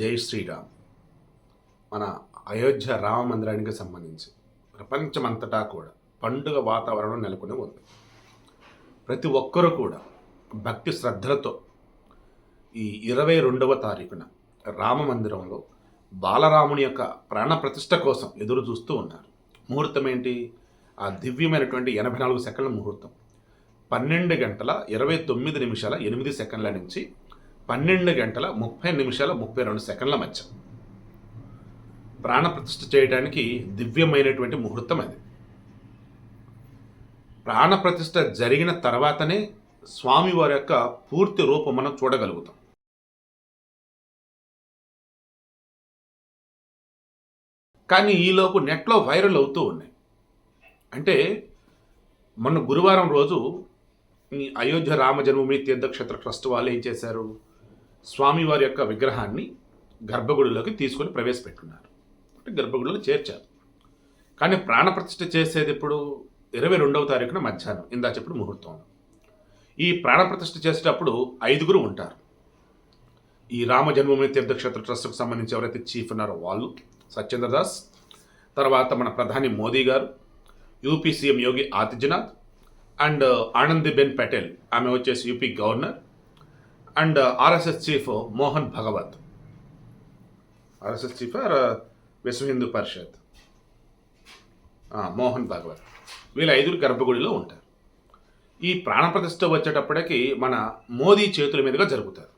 జై శ్రీరామ్. మన అయోధ్య రామ మందిరానికి సంబంధించి ప్రపంచమంతటా కూడా పండుగ వాతావరణం నెలకొని ఉంది. ప్రతి ఒక్కరూ కూడా భక్తి శ్రద్ధలతో ఈ ఇరవై రెండవ తారీఖున రామ మందిరంలో బాలరాముని యొక్క ప్రాణ ప్రతిష్ఠ కోసం ఎదురు చూస్తూ ఉన్నారు. ముహూర్తం ఏంటి? ఆ దివ్యమైనటువంటి ఎనభై నాలుగు సెకండ్ల ముహూర్తం. పన్నెండు గంటల ఇరవై తొమ్మిది నిమిషాల ఎనిమిది సెకండ్ల నుంచి పన్నెండు గంటల ముప్పై నిమిషాల ముప్పై రెండు సెకండ్ల మధ్య. ప్రాణప్రతిష్ఠ చేయడానికి దివ్యమైనటువంటి ముహూర్తం అది. ప్రాణప్రతిష్ఠ జరిగిన తర్వాతనే స్వామివారి యొక్క పూర్తి రూపం మనం చూడగలుగుతాం. కానీ ఈలోపు నెట్లో వైరల్ అవుతూ ఉన్నాయి. అంటే మొన్న గురువారం రోజు ఈ అయోధ్య రామ జన్మభూమి తీర్థక్షేత్ర ట్రస్ట్ వాళ్ళు ఏం చేశారు? స్వామివారి యొక్క విగ్రహాన్ని గర్భగుడిలోకి తీసుకొని ప్రవేశపెట్టున్నారు అంటే గర్భగుడిలో చేర్చారు. కానీ ప్రాణప్రతిష్ఠ చేసేది ఇప్పుడు ఇరవై రెండవ తారీఖున మధ్యాహ్నం ఇందా చెప్పుడు ముహూర్తం. ఈ ప్రాణప్రతిష్ఠ చేసేటప్పుడు ఐదుగురు ఉంటారు. ఈ రామ జన్మభూమి తీర్థక్షేత్ర ట్రస్ట్కు సంబంధించి ఎవరైతే చీఫ్ ఉన్నారో వాళ్ళు సత్యేంద్ర దాస్ తర్వాత మన ప్రధాని మోదీ గారు UP CM Yogi Adityanath and Anandiben Patel. ఆమె వచ్చేసి UP governor and RSS chief Mohan Bhagwat. RSS chief or uh, Vishwa Hindu పరిషత్? మోహన్ భగవత్. వీళ్ళ ఐదుగురు గర్భగుడిలో ఉంటారు. ఈ ప్రాణప్రతిష్ఠ వచ్చేటప్పటికి మన మోదీ చేతుల మీదుగా జరుగుతారు.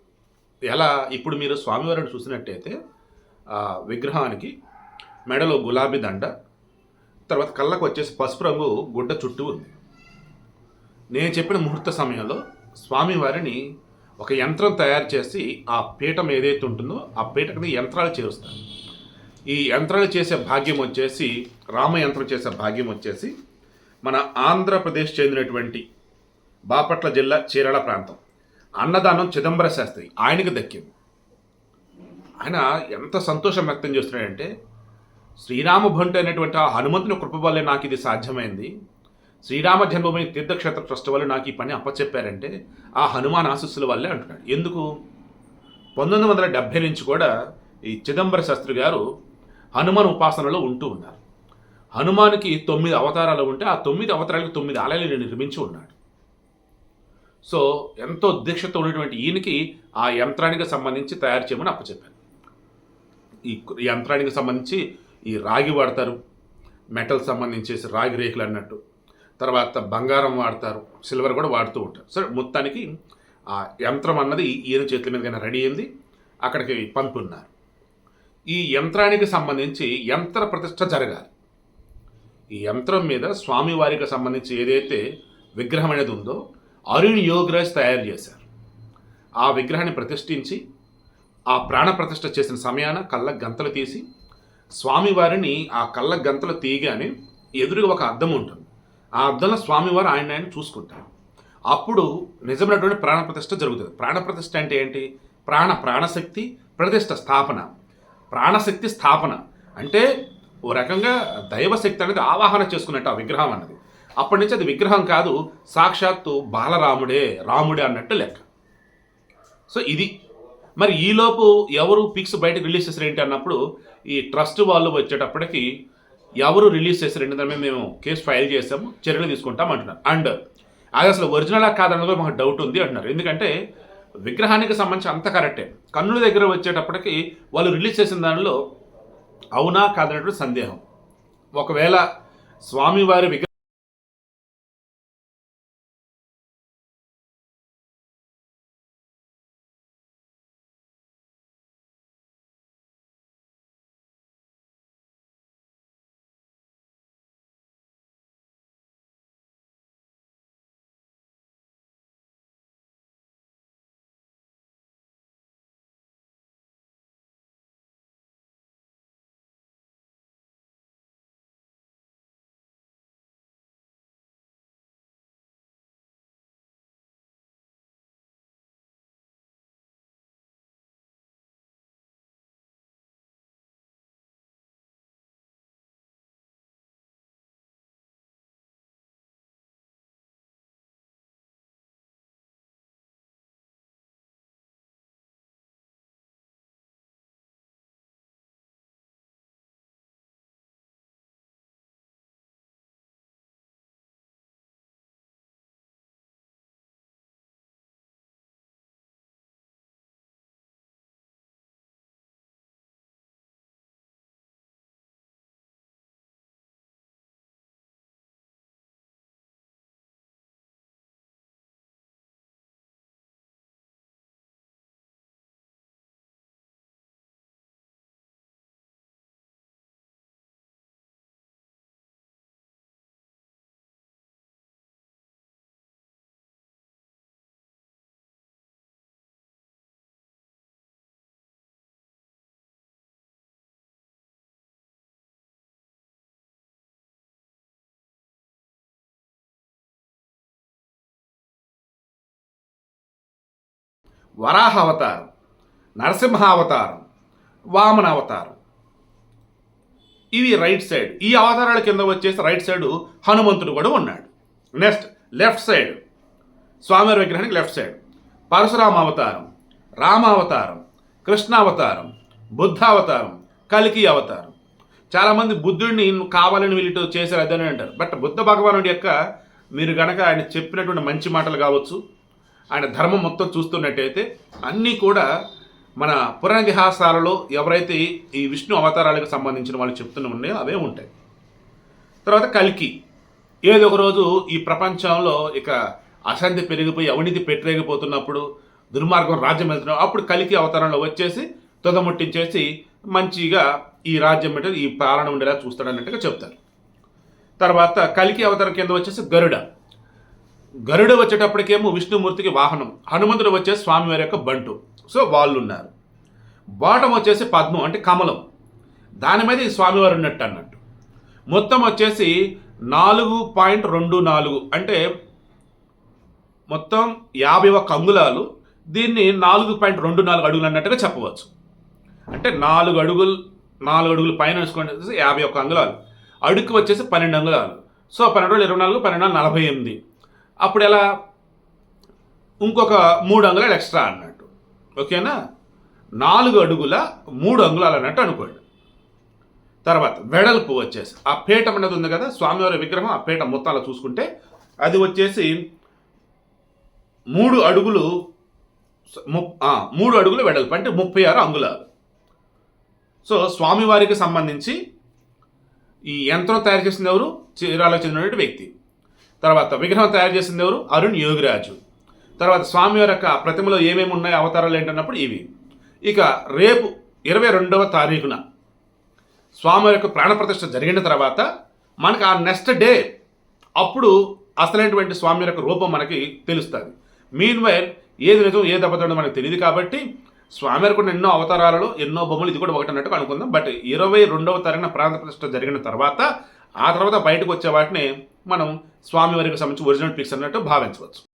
ఎలా? ఇప్పుడు మీరు స్వామివారిని చూసినట్టయితే విగ్రహానికి మెడలో గులాబీ దండ తర్వాత కళ్ళకు వచ్చేసి పసుపు రంగు గుడ్డ చుట్టూ ఉంది. నేను చెప్పిన ముహూర్త సమయంలో స్వామివారిని ఒక యంత్రం తయారు చేసి ఆ పీఠం ఏదైతే ఉంటుందో ఆ పీఠకని యంత్రాలు చేరుస్తారు. ఈ యంత్రాలు చేసే భాగ్యం వచ్చేసి రామయంత్రం చేసే భాగ్యం వచ్చేసి మన ఆంధ్రప్రదేశ్ చెందినటువంటి బాపట్ల జిల్లా చీరాల ప్రాంతం. అన్నదానం చిదంబర శాస్త్రి ఆయనకు దక్కింది. ఆయన ఎంత సంతోషం వ్యక్తం చేస్తున్నాడంటే శ్రీరామ భంటు అనేటువంటి ఆ హనుమంతుని కృప వల్లే నాకు ఇది సాధ్యమైంది. శ్రీరామ జన్మభూమి తీర్థక్షేత్ర ట్రస్ట్ వాళ్ళు నాకు ఈ పని అప్పచెప్పారంటే ఆ హనుమాన్ ఆశస్సుల వల్లే అంటున్నాడు. ఎందుకు? పంతొమ్మిది వందల డెబ్భై నుంచి కూడా ఈ చిదంబర శాస్త్రి గారు హనుమాన్ ఉపాసనలో ఉంటూ ఉన్నారు. హనుమానికి తొమ్మిది అవతారాలు ఉంటే ఆ తొమ్మిది అవతారాలకు తొమ్మిది ఆలయాలు నిర్మించి ఉన్నాడు. సో ఎంతో దీక్షతో ఉన్నటువంటి ఈయనకి ఆ యంత్రానికి సంబంధించి తయారు చేయమని అప్పచెప్పాను ఈ ఈ యంత్రానికి సంబంధించి ఈ రాగి వాడతారు. మెటల్ సంబంధించేసి రాగి రేకులు అన్నట్టు. తర్వాత బంగారం వాడతారు సిల్వర్ కూడా వాడుతూ ఉంటారు. సరే మొత్తానికి ఆ యంత్రం అన్నది ఈయన చేతుల మీదకైనా రెడీ అయింది. అక్కడికి పంపున్నారు. ఈ యంత్రానికి సంబంధించి యంత్ర ప్రతిష్ట జరగాలి. ఈ యంత్రం మీద స్వామివారికి సంబంధించి ఏదైతే విగ్రహం అనేది ఉందో అరుణ్ యోగరాజ్ తయారు చేశారు. ఆ విగ్రహాన్ని ప్రతిష్ఠించి ఆ ప్రాణ ప్రతిష్ఠ చేసిన సమయాన కళ్ళ గంతలు తీసి స్వామివారిని ఆ కళ్ళ గంతలు తీయగానే ఎదురుగా ఒక అద్దం ఉంటుంది. ఆ అర్థంలో స్వామివారు ఆయన ఆయన చూసుకుంటారు. అప్పుడు నిజమైనటువంటి ప్రాణప్రతిష్ఠ జరుగుతుంది. ప్రాణప్రతిష్ఠ అంటే ఏంటి? ప్రాణ ప్రాణశక్తి ప్రతిష్ట స్థాపన. ప్రాణశక్తి స్థాపన. అంటే ఓ రకంగా దైవశక్తి అనేది ఆవాహన చేసుకున్నట్టు ఆ విగ్రహం అన్నది. అప్పటి నుంచి అది విగ్రహం కాదు సాక్షాత్తు బాలరాముడే రాముడే అన్నట్టు లెక్క. సో ఇది. మరి ఈలోపు ఎవరు పిక్స్ బయటకు రిలీజ్ చేసారు ఏంటి అన్నప్పుడు ఈ ట్రస్ట్ వాళ్ళు వచ్చేటప్పటికి ఎవరు రిలీజ్ చేశారు ఏంటి దాని మీద మేము కేసు ఫైల్ చేసాము చర్యలు తీసుకుంటాం అంటున్నారు. అండ్ అది అసలు ఒరిజినలా కాదన్నది కూడా మాకు డౌట్ ఉంది అంటున్నారు. ఎందుకంటే విగ్రహానికి సంబంధించి అంత కరెక్టే కన్నుల దగ్గర వచ్చేటప్పటికి వాళ్ళు రిలీజ్ చేసిన దానిలో అవునా కాదనేటువంటి సందేహం. ఒకవేళ స్వామివారి విగ్రహం వరాహ అవతారం నరసింహ అవతారం వామన అవతారం ఇవి రైట్ సైడ్ ఈ అవతారాల కింద వచ్చేసి రైట్ సైడ్ హనుమంతుడు కూడా ఉన్నాడు. నెక్స్ట్ లెఫ్ట్ సైడ్ స్వామివారి విగ్రహానికి లెఫ్ట్ సైడ్ పరశురామ అవతారం రామ అవతారం బుద్ధావతారం అవతారం బుద్ధ అవతారం కలికి అవతారం. చాలామంది బుద్ధుడిని కావాలని వీళ్ళు చేశారు అదని అంటారు. బట్ బుద్ధ భగవానుడి యొక్క మీరు గనక ఆయన చెప్పినటువంటి మంచి మాటలు కావచ్చు ఆయన ధర్మం మొత్తం చూస్తున్నట్టయితే అన్నీ కూడా మన పురాణితిహాసాలలో ఎవరైతే ఈ విష్ణు అవతారాలకు సంబంధించిన వాళ్ళు చెప్తున్న ఉన్నాయో అవే ఉంటాయి. తర్వాత కల్కి. ఏదో ఒక రోజు ఈ ప్రపంచంలో ఇక అశాంతి పెరిగిపోయి అవినీతి పెట్టరేగిపోతున్నప్పుడు దుర్మార్గం రాజ్యం వెళ్తున్నాం అప్పుడు కలికి అవతారంలో వచ్చేసి తుదముట్టించేసి మంచిగా ఈ రాజ్యం అంటే ఈ పాలన ఉండేలా చూస్తాడన్నట్టుగా చెప్తారు. తర్వాత కలికి అవతారం కింద వచ్చేసి గరుడ. గరుడ వచ్చేటప్పటికేమో విష్ణుమూర్తికి వాహనం హనుమంతుడు వచ్చేసి స్వామివారి యొక్క బంటు. సో వాళ్ళు ఉన్నారు బాటం వచ్చేసి పద్మం అంటే కమలం. దాని మీద ఈ స్వామివారు ఉన్నట్టు అన్నట్టు. మొత్తం వచ్చేసి నాలుగు పాయింట్ రెండు నాలుగు అంటే మొత్తం యాభై ఒక్క అంగుళాలు. దీన్ని నాలుగు పాయింట్ రెండు నాలుగు అడుగులు అన్నట్టుగా చెప్పవచ్చు. అంటే నాలుగు అడుగులు నాలుగు అడుగులు పైన వచ్చేసి యాభై ఒక్క అంగుళాలు. అడుగు వచ్చేసి పన్నెండు అంగుళాలు. సో పన్నెండు ఇరవై నాలుగు పన్నెండు నలభై ఎనిమిది. అప్పుడు ఎలా ఇంకొక మూడు అంగుళాలు ఎక్స్ట్రా అన్నట్టు. ఓకేనా? నాలుగు అడుగుల మూడు అంగుళాలు అన్నట్టు అనుకోండి. తర్వాత వెడల్పు వచ్చేసి ఆ పీఠం అనేది ఉంది కదా స్వామివారి విగ్రహం ఆ పీఠ మొత్తాలు చూసుకుంటే అది వచ్చేసి మూడు అడుగులు మూడు అడుగులు వెడల్పు అంటే ముప్పై ఆరు అంగుళాలు. సో స్వామివారికి సంబంధించి ఈ యంత్రం తయారు చేసింది ఎవరు? చీరాలకు చెందినటువంటి వ్యక్తి. తర్వాత విగ్రహం తయారు చేసింది ఎవరు? అరుణ్ యోగిరాజు. తర్వాత స్వామివారి యొక్క ప్రతిమలో ఏమేమి ఉన్నాయి అవతారాలు ఏంటన్నప్పుడు ఇవి. ఇక రేపు ఇరవై రెండవ తారీఖున స్వామివారి యొక్క ప్రాణప్రతిష్ఠ జరిగిన తర్వాత మనకు ఆ నెక్స్ట్ డే అప్పుడు అసలైనటువంటి స్వామి యొక్క రూపం మనకి తెలుస్తుంది. మీన్ వైల్ ఏది నిజం ఏది అబద్ధం మనకు తెలియదు కాబట్టి స్వామి యొక్క ఎన్నో అవతారాలలో ఎన్నో బొమ్మలు ఇది కూడా ఒకటి అన్నట్టు అనుకుందాం. బట్ ఇరవై రెండవ తారీఖున ప్రాణ ప్రతిష్ఠ జరిగిన తర్వాత ఆ తర్వాత బయటకు వచ్చే వాటిని మనం స్వామివారికి సంబంధించి ఒరిజినల్ పిక్స్ అన్నట్టు భావించవచ్చు.